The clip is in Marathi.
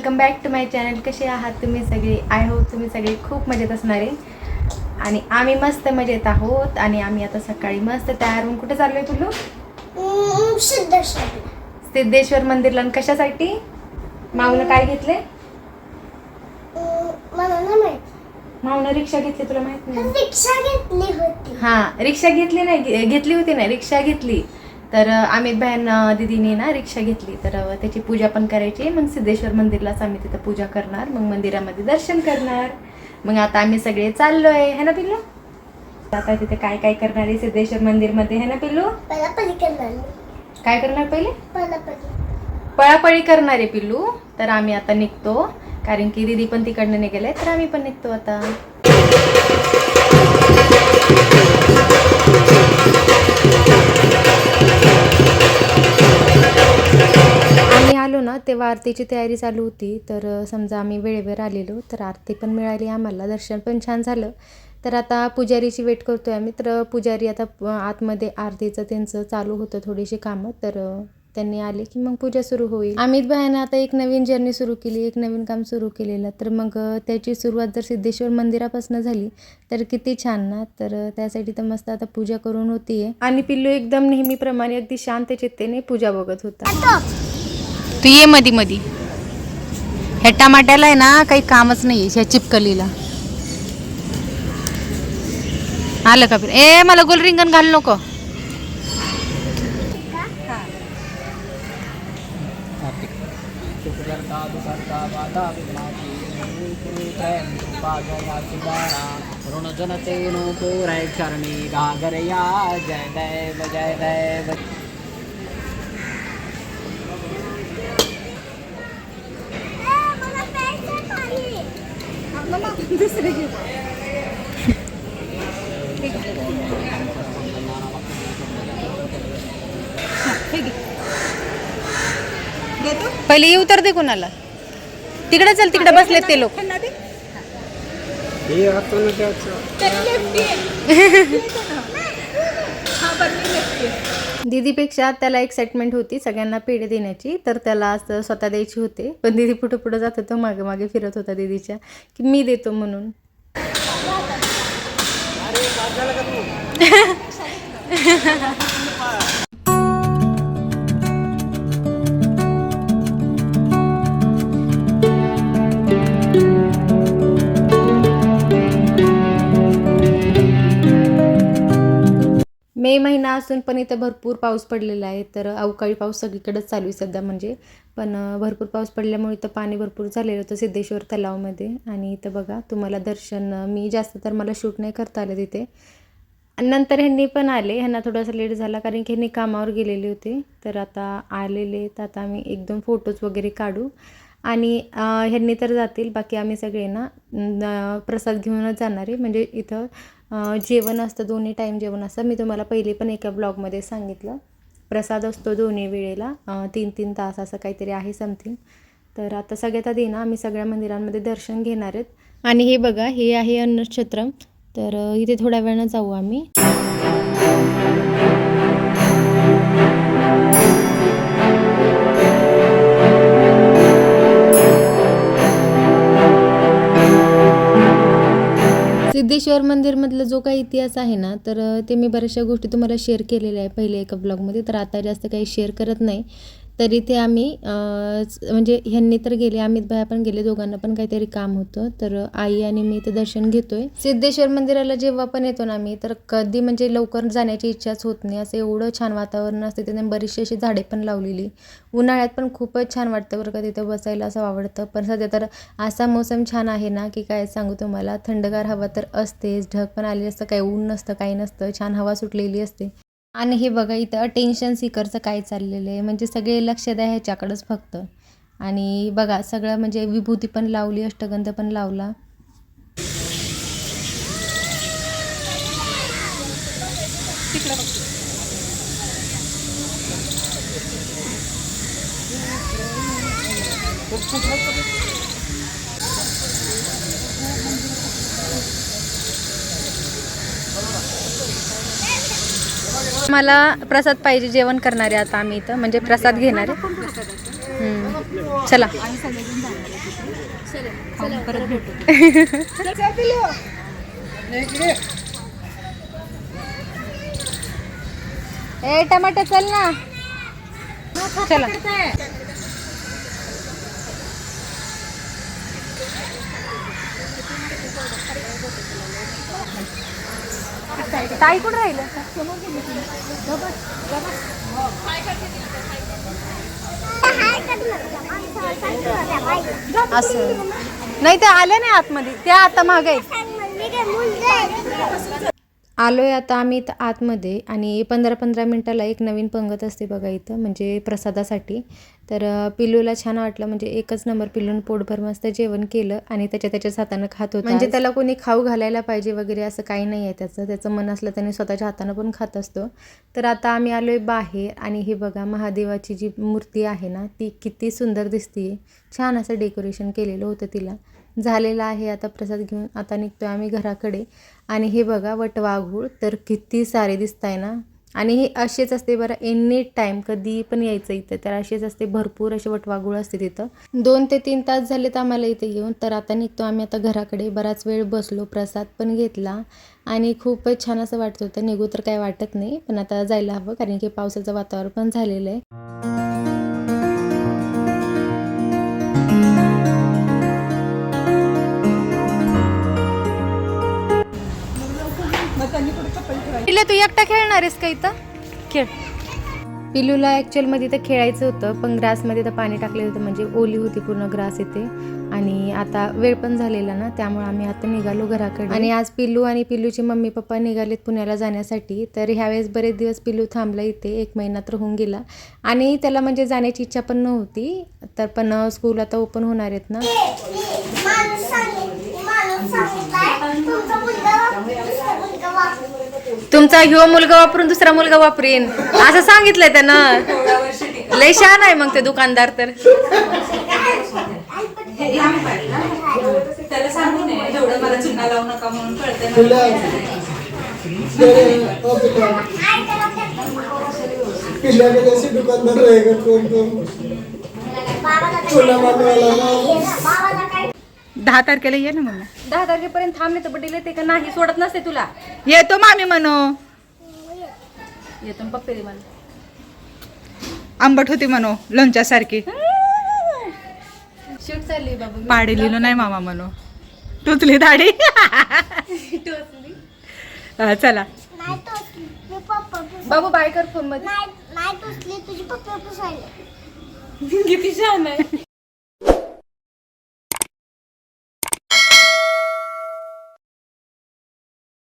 Welcome back to my channel. कसे आहात तुम्ही सगळे? आय होप तुम्ही सगळे खूप मजेत असणार आहे. आणि आम्ही मस्त मजेत आहोत आणि आम्ही आता सकाळी मस्त तयार होऊन कुठे चाललोय तुलू सिद्धेश्वरला सिद्धेश्वर. मंदिरला. कशासाठी? माऊनं काय घेतले माऊनं रिक्षा घेतली तुला माहीत नाही? रिक्षा घेतली होती. हा रिक्षा घेतली नाही घेतली होती ना रिक्षा घेतली. तर अमित बहन दीदीने ना रिक्षा घेतली. तर त्याची पूजा पण करायची. मग सिद्धेश्वर मंदिरलाच आम्ही तिथं पूजा करणार. मग मंदिरामध्ये दर्शन करणार. मग आता आम्ही सगळे चाललोय. है ना पिल्लू? आता तिथे काय काय करणार आहे सिद्धेश्वर मंदिरमध्ये? है ना पिल्लू. काय करणार पहिले? पळापळी करणार आहे पिल्लू. तर आम्ही आता निघतो. कारण की दीदी पण तिकडनं निघाले. तर आम्ही पण निघतो आता. तेव्हा आरतीची तयारी चालू होती. तर समजा आम्ही वेळेवर आलेलो तर आरती पण मिळाली आम्हाला. दर्शन पण छान झालं. तर आता पुजारीची वेट करतो आहे आम्ही. तर पुजारी आता आतमध्ये आरतीचं त्यांचं चालू होतं थोडीशी कामं. तर त्यांनी आले की मग पूजा सुरू होईल. अमित भाईनं आता एक नवीन जर्नी सुरू केली एक नवीन काम सुरू केलेलं. तर मग त्याची सुरुवात जर सिद्धेश्वर मंदिरापासून झाली तर किती छान ना. तर त्यासाठी तर मस्त आता पूजा करून होतीये. आणि पिल्लू एकदम नेहमीप्रमाणे अगदी शांत चित्तेने पूजा बघत होता. तू ये मधी मधी. ह्या टमाट्याला आहे ना काही कामच नाही ह्या चिपकलीला. आलं का ए मला गोल रिंगण घालू नको. ऋणजनतेनो पुरै चरणी गागरया जय देव जय देव। पहिले येऊ तर दे कुणाला. तिकडे चल तिकडे बसलेत ते लोक. दीदीपेक्षा त्याला एक्साइटमेंट होती सगळ्यांना पेढे देण्याची. तर त्याला असं स्वतः द्यायची होते. पण दीदी पुढं पुढं जात होतं मागे मागे फिरत होता दीदीच्या की मी देतो म्हणून. मे महिना असून पण इथं भरपूर पाऊस पडलेला आहे. तर अवकाळी पाऊस सगळीकडेच चालू आहे सध्या म्हणजे. पण भरपूर पाऊस पडल्यामुळे इथं पाणी भरपूर झालेलं होतं सिद्धेश्वर तलावमध्ये. आणि इथं बघा तुम्हाला दर्शन मी जास्त तर मला शूट नाही करता आलं तिथे. आणि नंतर ह्यांनी पण आले. ह्यांना थोडासा लेट झाला कारण की ह्यांनी कामावर गेलेले होते. तर आता आलेले तर आता आम्ही एक दोन फोटोज वगैरे काढू. आणि ह्यांनी तर जातील. बाकी आम्ही सगळे ना प्रसाद घेऊनच जाणार आहे. म्हणजे इथं जेवण असतं दोन्ही टाईम जेवण असतं. मी तुम्हाला पहिले पण एका ब्लॉगमध्ये सांगितलं. प्रसाद असतो दोन्ही वेळेला. तीन तीन तास असं काहीतरी आहे समथिंग तर आता सगळ्यात आधी ना आम्ही सगळ्या मंदिरांमध्ये दर्शन घेणार आहेत. आणि हे बघा हे आहे अन्नक्षेत्र तर इथे थोड्या वेळानं जाऊ आम्ही. सिद्धेश्वर मंदिरमधला जो काही इतिहास आहे ना तर ते मी बऱ्याचशा गोष्टी तुम्हाला शेअर केलेल्या आहे. पहिले एका ब्लॉगमध्ये तर आता जास्त काही शेअर करत नाही. तर इथे आम्ही म्हणजे ह्यांनी तर गेले अमित भाया पण गेले दोघांना पण काहीतरी काम होतं. तर आई आणि मी इथे दर्शन घेतोय. सिद्धेश्वर मंदिराला जेव्हा पण येतो ना आम्ही तर कधी म्हणजे लवकर जाण्याची इच्छाच होत नाही. असं एवढं छान वातावरण असते तिथे बरीचशी अशी झाडे पण लावलेली. उन्हाळ्यात पण खूपच छान वाटतं बरं का तिथं बसायला असं आवडतं. पण सध्या तर असा मोसम छान आहे ना की काय सांगू तुम्हाला थंडगार हवा तर असतेच. ढग पण आले असतं काही ऊन नसतं काही नसतं. छान हवा सुटलेली असते. आणि हे बघा इथं अटेन्शन सिकरचं काय चाललेलं आहे? म्हणजे सगळे लक्ष द्या ह्याच्याकडंच फक्त. आणि बघा सगळं म्हणजे विभूती पण लावली अष्टगंध पण लावला. मला प्रसाद पाहिजे जेवण करणारे आता आम्ही इथं म्हणजे प्रसाद घेणारे. हम्म. चला. ए टमाटर चल ना. चला. ताई कुठं राहिलं असं. नाही ते आले नाही आतमध्ये. त्या आता माग आहेत. आलो आहे आता आम्ही इथं आतमध्ये आणि पंधरा पंधरा मिनटाला एक नवीन पंगत असते बघा इथं म्हणजे प्रसादासाठी. तर पिल्लूला छान वाटलं म्हणजे एकच नंबर पिल्लून पोटभर मस्त जेवण केलं आणि त्याच्या त्याच्याच हातानं खात होतं. म्हणजे त्याला कोणी खाऊ घालायला पाहिजे वगैरे असं काही नाही आहे त्याचं. त्याचं मन असलं त्याने स्वतःच्या हातानं पण खात असतो. तर आता आम्ही आलो आहे बाहेर आणि हे बघा महादेवाची जी मूर्ती आहे ना ती किती सुंदर दिसते छान असं डेकोरेशन केलेलं होतं तिला. झालेला आहे. आता प्रसाद घेऊन आता निघतो आम्ही घराकडे. आणि हे बघा वटवाघूळ तर किती सारे दिसत आहे ना. आणि हे असेच असते बरं एनी टाईम कधी पण यायचं इथं. तर असेच असते भरपूर असे वटवाघूळ असते तिथं. दोन ते तीन तास झालेत आम्हाला इथे येऊन. तर आता निघतो आम्ही आता घराकडे. बराच वेळ बसलो प्रसाद पण घेतला. आणि खूपच छान असं वाटत होतं. निघू तर काय वाटत नाही. पण आता जायला हवं कारण की पावसाचं वातावरण पण झालेलं आहे. पिल्ले तू एकटा खेळणार आहेस का इथं? खेळ. पिलूला ॲक्च्युअलमध्ये इथं खेळायचं होतं पण ग्रासमध्ये तर पाणी टाकलेलं होतं म्हणजे ओली होती पूर्ण ग्रास इथे. आणि आता वेळ पण झालेला ना त्यामुळे आम्ही आता निघालो घराकडे. आणि आज पिल्लू आणि पिल्लूची मम्मी पप्पा निघालेत पुण्याला जाण्यासाठी तर ह्यावेळेस बरेच दिवस पिल्लू थांबला इथे एक महिना तर होऊन गेला. आणि त्याला म्हणजे जाण्याची इच्छा पण नव्हती तर पण स्कूल आता ओपन होणार आहेत ना माणूस सांगितलं माणूस सांगितलाय तुमचा मुलगा दुसरा मुलगा वापरू तुमचा ह्यो मुलगा वापरून दुसरा मुलगा वापरीन. असं सांगितलंय त्यानं. लय छान आहे मग ते दुकानदार तर. त्याला सांगू नये जेवढं मला चुना लावू नका म्हणून कळतंय पिल्ल्याकडे असे दुकानदार दहा तारखेला ये ना मग दहा तारखेपर्यंत थांबले तर बड्डीला ते का? नाही सोडत नसते तुला. येतो मामी म्हणू येतो पप्पे दे मला. आंबट होती म्हणू लोणच्यासारखी. शूट चालली बाबा पाडी लिहिलो नाही मामा म्हणू टुचली दाढी. हा, चला. नाही टोचली मी पप्पा पुस- बाबू बाय कर फोनमध्ये नाही नाही टोचली तुझी पप्पा पुसायले. किती छान आहे.